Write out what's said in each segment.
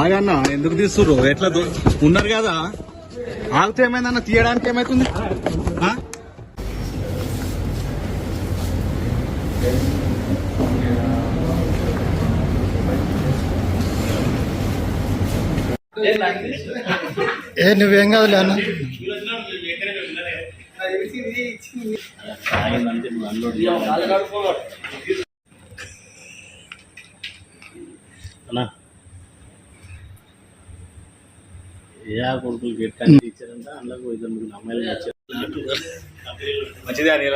ఆగన్నా ఎందుకు తీస్తుర్రు? ఎట్లా ఉన్నారు కదా? ఆగితే ఏమైందన్న? తీయడానికి ఏమైతుంది? ఏ నువ్వేం కాదులే అన్న. అన్నా. ఏ కొడుకులు గెట్ కానీ ఇచ్చారంట అందులో ఇద్దరు ముగ్గురు అమ్మాయిలు వచ్చారు మంచిదే అని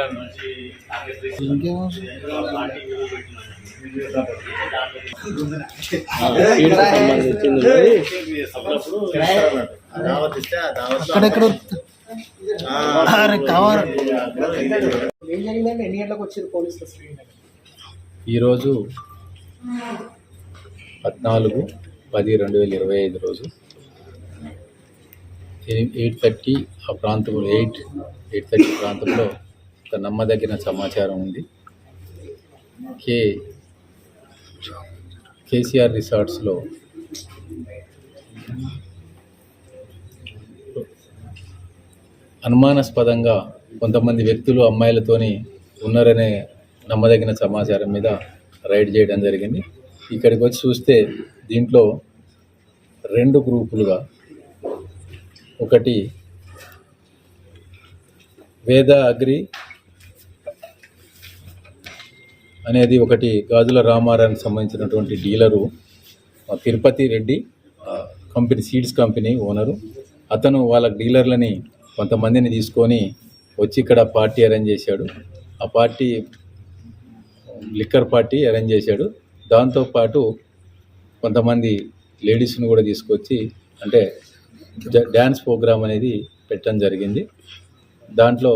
అక్కడెక్కడ కావాలి? ఏం జరిగిందంటే ఎన్ని గంటలకు వచ్చారు పోలీసులు ఈరోజు పద్నాలుగు పది రెండు వేల ఇరవై ఐదు రోజు. ఎయిట్ థర్టీ ఆ ప్రాంతంలో ఎయిట్ ఎయిట్ థర్టీ ప్రాంతంలో ఒక నమ్మదగిన సమాచారం ఉంది. కే కేసీఆర్ రిసార్ట్స్లో అనుమానాస్పదంగా కొంతమంది వ్యక్తులు అమ్మాయిలతోని ఉన్నారనే నమ్మదగిన సమాచారం మీద రైడ్ చేయడం జరిగింది. ఇక్కడికి వచ్చి చూస్తే దీంట్లో రెండు గ్రూపులుగా ఒకటి వేద అగ్రి అనేది ఒకటి గాజుల రామారానికి సంబంధించినటువంటి dealer Tirupati Reddy company seeds company owner. అతను వాళ్ళ డీలర్లని కొంతమందిని తీసుకొని వచ్చి ఇక్కడ పార్టీ అరేంజ్ చేశాడు. ఆ పార్టీ లిక్కర్ పార్టీ అరేంజ్ చేశాడు. దాంతోపాటు కొంతమంది లేడీస్ని కూడా తీసుకొచ్చి అంటే డ్యాన్స్ ప్రోగ్రామ్ అనేది పెట్టడం జరిగింది. దాంట్లో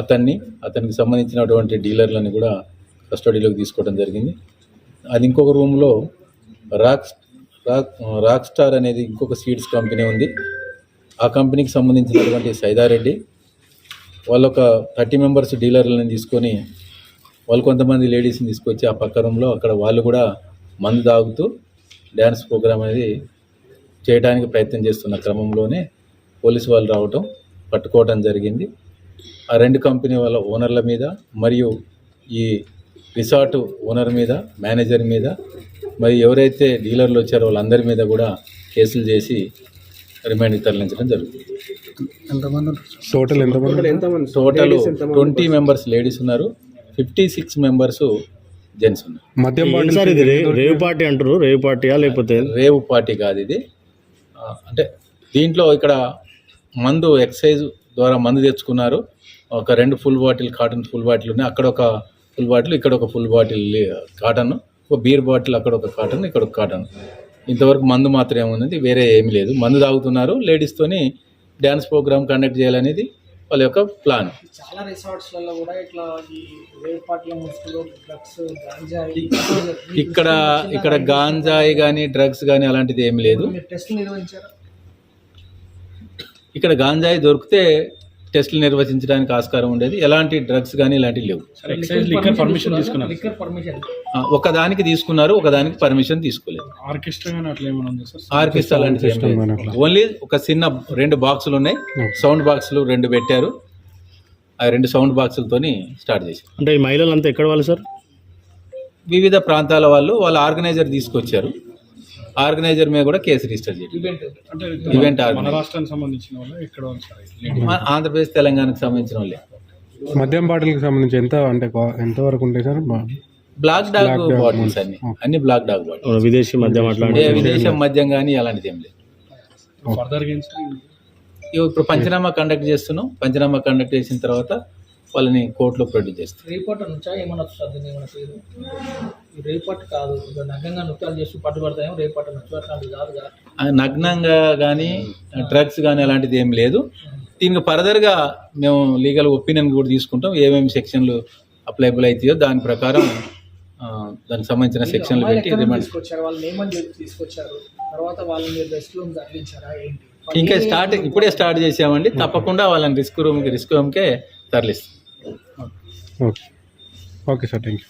అతన్ని అతనికి సంబంధించినటువంటి డీలర్లని కూడా కస్టడీలోకి తీసుకోవడం జరిగింది. అది ఇంకొక రూమ్లో రాక్ రాక్ రాక్ స్టార్ అనేది ఇంకొక సీడ్స్ కంపెనీ ఉంది. ఆ కంపెనీకి సంబంధించినటువంటి సైదారెడ్డి వాళ్ళు ఒక థర్టీ మెంబర్స్ డీలర్లను తీసుకొని వాళ్ళు కొంతమంది లేడీస్ని తీసుకొచ్చి ఆ పక్క రూమ్లో అక్కడ వాళ్ళు కూడా మందు తాగుతూ డ్యాన్స్ ప్రోగ్రామ్ అనేది చేయడానికి ప్రయత్నం చేస్తున్న క్రమంలోనే పోలీసు వాళ్ళు రావటం పట్టుకోవడం జరిగింది. ఆ రెండు కంపెనీ వాళ్ళ ఓనర్ల మీద మరియు ఈ రిసార్ట్ ఓనర్ మీద మేనేజర్ మీద మరి ఎవరైతే డీలర్లు వచ్చారో వాళ్ళందరి మీద కూడా కేసులు చేసి రిమైండ్కి తరలించడం జరుగుతుంది. ఎంతమంది? టోటల్ ఎంతమంది ఎంతమంది? టోటల్ ట్వంటీ మెంబర్స్ లేడీస్ ఉన్నారు? ఫిఫ్టీ సిక్స్ మెంబర్స్ జెంట్స్ ఉన్నారు. మద్యం సార్ ఇది? రే- రేవ్ పార్టీ అంటారు రేవ్ పార్టీయా లేకపోతే? రేవ్ పార్టీ కాదు ఇది. అంటే దీంట్లో ఇక్కడ మందు ఎక్సైజ్ ద్వారా మందు తెచ్చుకున్నారు. ఒక రెండు full bottle carton full bottle ఉన్నాయి. అక్కడ ఒక ఫుల్ బాటిల్ ఇక్కడ ఒక ఫుల్ బాటిల్ కాటన్. ఒక బీర్ బాటిల్ అక్కడ ఒక కాటన్ ఇక్కడ ఒక కాటన్. ఇంతవరకు మందు మాత్రమే ఉన్నది వేరే ఏమీ లేదు. మందు తాగుతున్నారు. లేడీస్తోని డ్యాన్స్ ప్రోగ్రామ్ కండక్ట్ చేయాలనేది వాళ్ళ యొక్క ప్లాన్. చాలా రిసార్ట్స్లలో కూడా ఇట్లా ఈ రేవ్ పార్టీల ముసుగులో డ్రగ్స్ గాంజా ఇక్కడ ఇక్కడ గాంజాయి కానీ డ్రగ్స్ కానీ అలాంటిది ఏమీ లేదు. టెస్టులు నిర్వహించారు? ఇక్కడ గాంజాయి దొరికితే టెస్టులు నిర్వహించడానికి ఆస్కారం ఉండేది. ఎలాంటి డ్రగ్స్ కానీ ఇలాంటివి లేవు. లిక్కర్ పర్మిషన్ తీసుకున్నారు? ఒకదానికి తీసుకున్నారు ఒకదానికి పర్మిషన్ తీసుకోలేదు. ఆర్కెస్ట్రా లేదు. ఓన్లీ ఒక చిన్న రెండు బాక్సులు ఉన్నాయి. సౌండ్ బాక్సులు రెండు పెట్టారు. ఆ రెండు సౌండ్ బాక్సులతోని స్టార్ట్ చేశారు. అంటే ఈ మహిళలంతా ఎక్కడ వాళ్ళు సార్? వివిధ ప్రాంతాల వాళ్ళు వాళ్ళ ఆర్గనైజర్ తీసుకొచ్చారు. ఆర్గనైజర్ మీద కూడా కేసు రిజిస్టర్ చేయాలి ఈవెంట్ మన రాష్ట్రానికి సంబంధించిన వాళ్ళు ఆంధ్రప్రదేశ్ తెలంగాణకు సంబంధించిన వాళ్ళే. మద్యం బాటిల్కి సంబంధించి ఎంత అంటే ఎంత వరకు ఉంటాయి సార్? బ్లాక్ డాగ్ బాటిల్స్ అన్ని. అన్ని బ్లాక్ డాగ్ బాటిల్స్. విదేశీ మద్యం అట్లాంటి విదేశం మద్యం కానీ అలాంటిది ఏం లేదు. ఫర్దర్ ఇప్పుడు పంచనామా కండక్ట్ చేస్తున్నాం. పంచనామా కండక్ట్ చేసిన తర్వాత వాళ్ళని కోర్టులో ప్రొడ్యూస్ చేస్తాం. నుంచా వస్తుంది రేపట్ కాదు. ఇక నగ్గంగా నృత్యాలు చేసి పట్టుబడతాయేమో రేపట్ కాదుగా ఆ నగ్నంగా కానీ డ్రగ్స్ కానీ అలాంటిది ఏం లేదు. దీనికి ఫర్దర్గా మేము లీగల్ ఒపీనియన్ కూడా తీసుకుంటాం. ఏమేమి సెక్షన్లు అప్లైబుల్ అవుతాయో దాని ప్రకారం ఆ, దానికి సంబంధించిన సెక్షన్లు పెట్టి రిమాండ్ తీసుకొచ్చారు? వాళ్ళని ఏమని చెప్పి తీసుకొచ్చారు? తర్వాత వాళ్ళని మీరు రెస్ట్ రూమ్ తరలించారా? ఏంటి? ఇంకా స్టార్ట్ ఇప్పుడే స్టార్ట్ చేసామండి. తప్పకుండా వాళ్ళని రిస్క్ రూమ్కి రిస్క్ రూమ్కే తరలిస్తాం. Okay. Okay sir thank you